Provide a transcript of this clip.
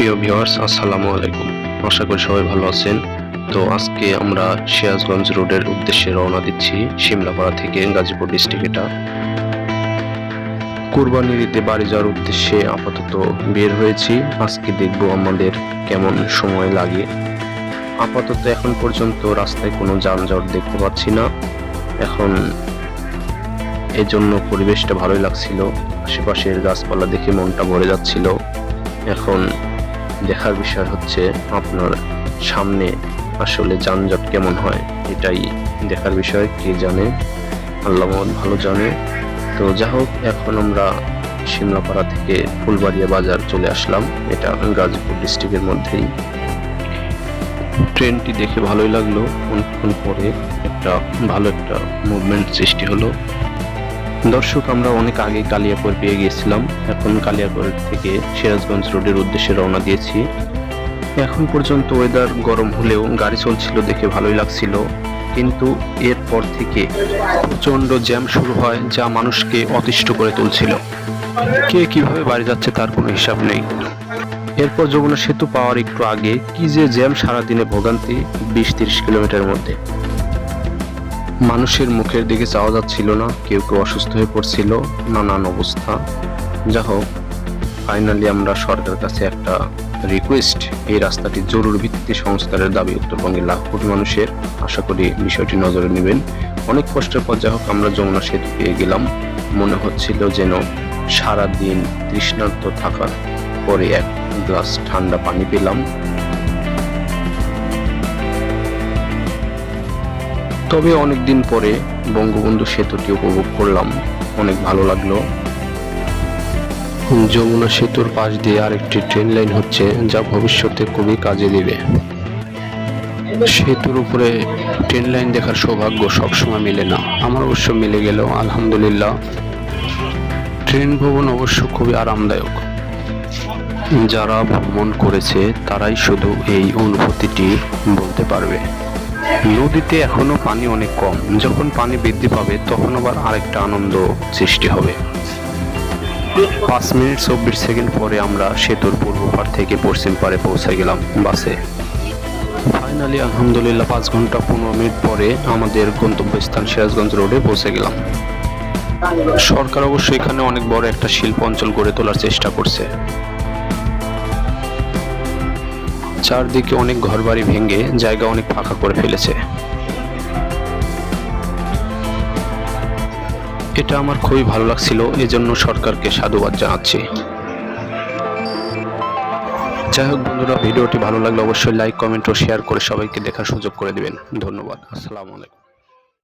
প্রিয় ভিউয়ার্স, আসসালামু আলাইকুম। আশা করি সবাই ভালো আছেন। তো আজকে আমরা সিরাজগঞ্জ রোডের উদ্দেশ্যে রওনা দিচ্ছি সিমলাপাড়া থেকে গাজীপুর ডিস্ট্রিক্ট এটা। কুরবানির ঈদে বাড়ি যাওয়ার উদ্দেশ্যে আপাতত বের হয়েছি। আজকে দেখব আমাদের কেমন সময় লাগে। আপাতত এখন পর্যন্ত রাস্তায় কোনো যানজট দেখতে পাচ্ছি না। এখন এই জন্য পরিবেশটা ভালোই লাগছিল। আশেপাশের গাছপালা দেখে মনটা ভরে যাচ্ছিল। এখন দেখার বিষয় হচ্ছে আপনার সামনে আসলে যানজট কেমন হয়, এটাই দেখার বিষয়, কে জানে? আল্লাহ ভালো জানে। তো যা হোক, এখন আমরা সিমলাপাড়া থেকে ফুলবাড়িয়া বাজার চলে আসলাম। এটা গাজীপুর ডিস্ট্রিক্টের মধ্যেই। ট্রেনটি দেখে ভালোই লাগল। অনেকক্ষণ পরে একটা ভালো একটা মুভমেন্ট সৃষ্টি হলো। দর্শক, আমরা অনেক আগে কালিয়াপুর পেয়ে গিয়েছিলাম। এখন কালিয়াপুর থেকে সিরাজগঞ্জ রোডের উদ্দেশ্যে রওনা দিয়েছি। এখন পর্যন্ত ওয়েদার গরম হলেও গাড়ি চলছিল দেখে ভালোই লাগছিল। কিন্তু এরপর থেকে প্রচণ্ড জ্যাম শুরু হয়, যা মানুষকে অতিষ্ঠ করে তুলছিল। কে কীভাবে বাড়ি যাচ্ছে তার কোনো হিসাব নেই। এরপর যমুনা সেতু পাওয়ার একটু আগে, কি যে জ্যাম সারাদিনে ভোগান্তি, বিশ তিরিশ কিলোমিটারের মধ্যে। মানুষের মুখের দিকে চাওয়া যাচ্ছিল না, কেউ কেউ অসুস্থ হয়ে পড়ছিল, নানান অবস্থা। যা হোক ফাইনালি আমরা সরকারের কাছে একটা রিকোয়েস্ট এই রাস্তাটি জরুর ভিত্তিতে সংস্কারের দাবি উত্তরবঙ্গের লাখ কোটি মানুষের। আশা করি বিষয়টি নজরে নেবেন। অনেক কষ্টের পর যা হোক, আমরা যমুনা সেতু পেয়ে গেলাম। মনে হচ্ছিল যেন সারা দিন তৃষ্ণার্ত থাকার পরে এক গ্লাস ঠান্ডা পানি পেলাম। তবে অনেক দিন পরে বঙ্গবন্ধু সেতুটি উপভোগ করলাম। অনেক ভালো লাগল। যমুনা সেতুর পাশ দিয়ে আরেকটি ট্রেন লাইন হচ্ছে, যা ভবিষ্যতে খুবই কাজে দিবে। সেতুর উপরে ট্রেন লাইন দেখার সৌভাগ্য সবসময় মেলে না। আমার অবশ্য মিলে গেল, আলহামদুলিল্লাহ। ট্রেন ভ্রমণ অবশ্য খুবই আরামদায়ক। যারা ভ্রমণ করেছে, তারাই শুধু এই অনুভূতিটি বলতে পারবে। নদীতে এখনও পানি অনেক কম। যখন পানি বৃদ্ধি পাবে, তখন আবার আরেকটা আনন্দ সৃষ্টি হবে। পাঁচ মিনিট চব্বিশ সেকেন্ড পরে আমরা সেতুর পূর্ব পার থেকে পশ্চিম পাড়ে পৌঁছে গেলাম বাসে। ফাইনালি আলহামদুলিল্লাহ, পাঁচ ঘণ্টা পনেরো মিনিট পরে আমাদের গন্তব্যস্থান সিরাজগঞ্জ রোডে পৌঁছে গেলাম। সরকার অবশ্য এখানে অনেক বড় একটা শিল্প অঞ্চল গড়ে তোলার চেষ্টা করছে। চারদিকে অনেক ঘরবাড়ি ভেঙে জায়গা অনেক ফাঁকা করে ফেলেছে। এটা আমার খুবই ভালো লাগছিল, এজন্য সরকারকে সাধুবাদ জানাচ্ছি। যাই হোক বন্ধুরা, ভিডিওটি ভালো লাগলে অবশ্যই লাইক কমেন্ট ও শেয়ার করে সবাইকে দেখার সুযোগ করে দিবেন। ধন্যবাদ। আসসালামু আলাইকুম।